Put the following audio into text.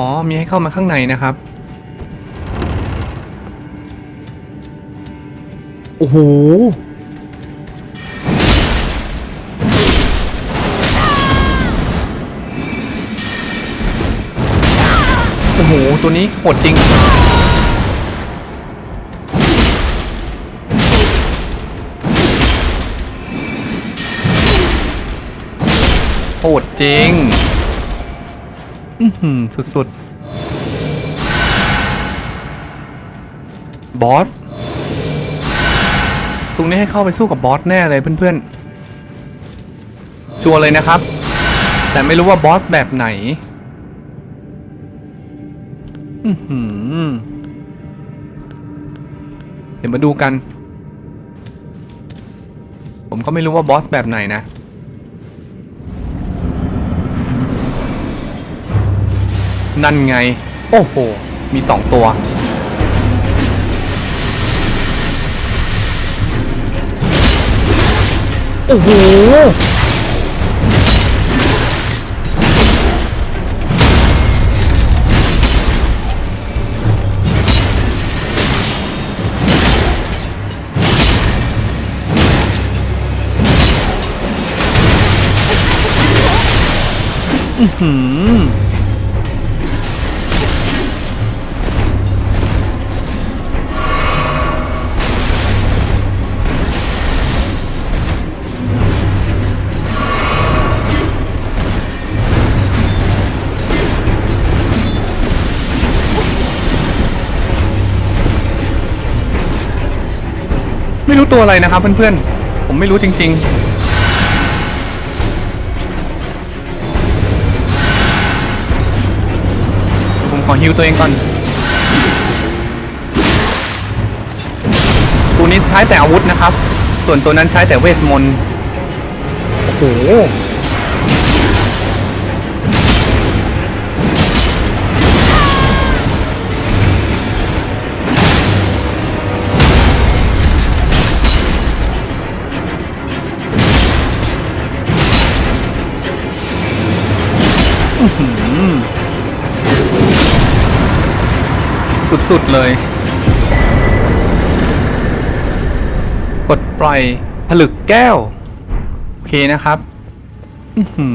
อ๋อ มีให้เข้ามาข้างในนะครับ โอ้โห โอ้โห ตัวนี้โหดจริงโหดจริง อือหือสุดๆ บอส ตรงนี้ให้เข้าไปสู้กับบอสแน่เลยเพื่อนๆ ชัวร์เลยนะครับ แต่ไม่รู้ว่าบอสแบบไหน อือหือเดี๋ยวมาดูกัน ผมก็ไม่รู้ว่าบอสแบบไหนนะ นั่นไง โอ้โห มีสองตัว โอ้โห อื้อหือ ไม่รู้ตัวอะไรนะครับเพื่อนๆ ผมไม่รู้จริงๆผมขอฮิวตัวเองก่อน ตัวนี้ใช้แต่อาวุธนะครับ ส่วนตัวนั้นใช้แต่เวทมนต์ โอ้โห สุด ๆ เลยกดปล่อยผลึกแก้ว โอเคนะครับ อื